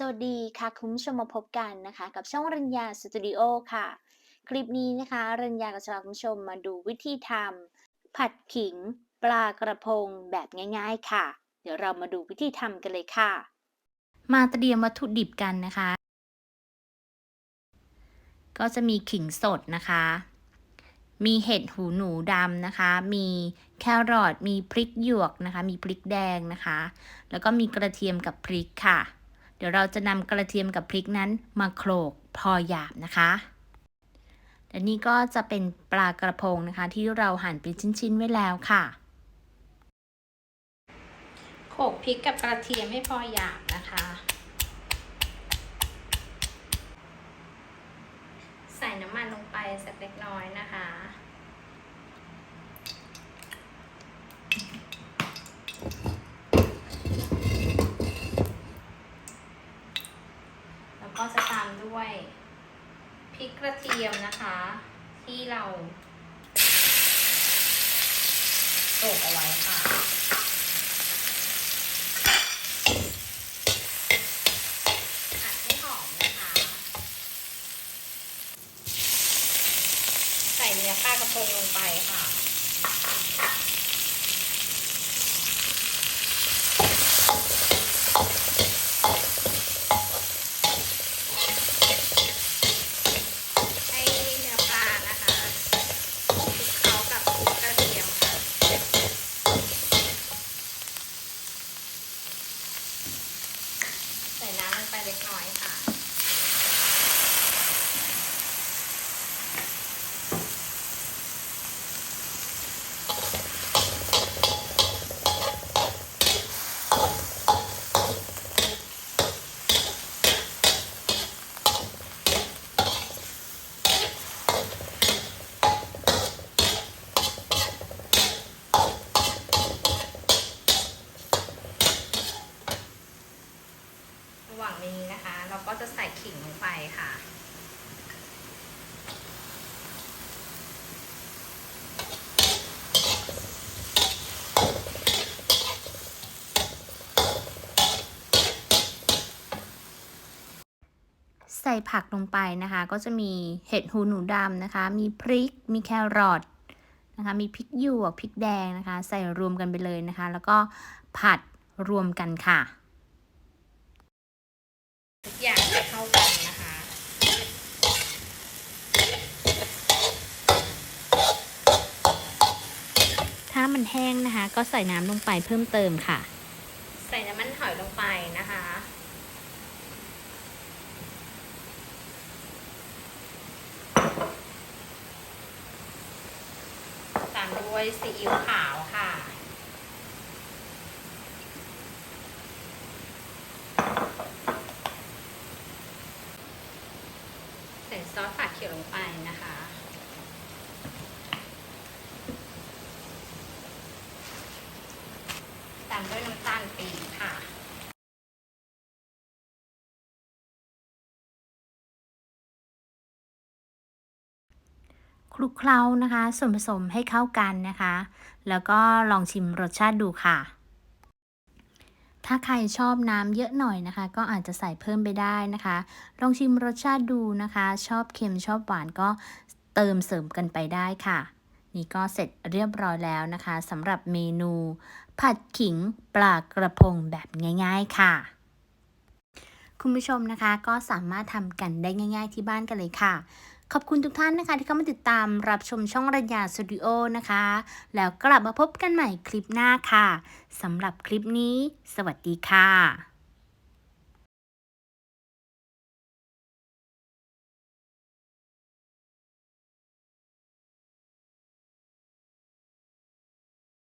สวัสดีค่ะคุณผู้ชมมาพบกันนะคะ กับช่องรัญญาสตูดิโอค่ะ คลิปนี้นะคะรัญญาก็จะพาคุณผู้ชมมาดูวิธีทำผัดขิง ปลากระพงแบบง่าย ๆค่ะ เดี๋ยวเรามาดูวิธีทำกันเลยค่ะ มาเตรียมวัตถุดิบกันนะคะ ก็จะมีขิงสดนะคะ มีเห็ดหูหนูดำนะคะ มีแครอทมีพริกหยวกนะคะ มีพริกแดงนะคะ แล้วก็มีกระเทียมกับพริกค่ะ เดี๋ยวเราจะนำกระเทียมกับพริกนั้นมาโขลกพอหยาบนะคะและนี่ก็จะเป็นปลากระพงนะคะ ที่เราหั่นเป็นชิ้น ๆ ไว้แล้วค่ะ โขลกพริกกับกระเทียมให้พอหยาบนะคะ ใส่น้ำมันลงไปสักเล็กน้อยนะคะ แล้วก็จะตามด้วยพริกกระเทียมนะคะ ที่เราตกเอาไว้ค่ะ อัดให้หอมนะคะ ใส่เนื้อปลากระพงลงไปค่ะ ให้เนื้อปลานะคะคลุกเคล้ากับพริกกระเทียมค่ะ ใส่น้ำลงไปเล็กน้อยค่ะ ระหว่างนี้นะคะ เราก็จะใส่ขิงลงไปค่ะ ใส่ผักลงไปนะคะ ก็จะมีเห็ดหูหนูดำนะคะ มีพริก มีแครอทนะคะ มีพริกหยวกพริกแดงนะคะ ใส่รวมกันไปเลยนะคะ แล้วก็ผัดรวมกันค่ะ ทุกอย่างจะเข้ากันนะคะ ถ้า มันแห้งนะคะ ก็ใส่น้ำลงไปเพิ่มเติมค่ะ ใส่น้ำมันหอยลงไปนะคะตามด้วยซีอิ๊วขาวค่ะใส่ซอสฝาเขียวลงไปนะคะ ตามด้วยน้ำ ตาลปี๊บค่ะคลุกเคล้านะคะส่วนผสมให้เข้ากันนะคะ แล้วก็ลองชิมรสชาติดูค่ะ ถ้าใครชอบน้ำเยอะหน่อยนะคะ ก็อาจจะใส่เพิ่มไปได้นะคะ ลองชิมรสชาติดูนะคะ ชอบเค็มชอบหวานก็เติมเสริมกันไปได้ค่ะ นี่ก็เสร็จเรียบร้อยแล้วนะคะสำหรับเมนู ผัดขิงปลากระพงแบบง่าย ๆ ค่ะ คุณผู้ชมนะคะก็สามารถทำกันได้ง่าย ๆ ที่บ้านกันเลยค่ะ ขอบคุณทุกท่านนะคะ ที่เข้ามาติดตามรับชมช่องรัญญาสตูดิโอนะคะ แล้วกลับมาพบกันใหม่คลิปหน้าค่ะสำหรับคลิปนี้ สวัสดีค่ะ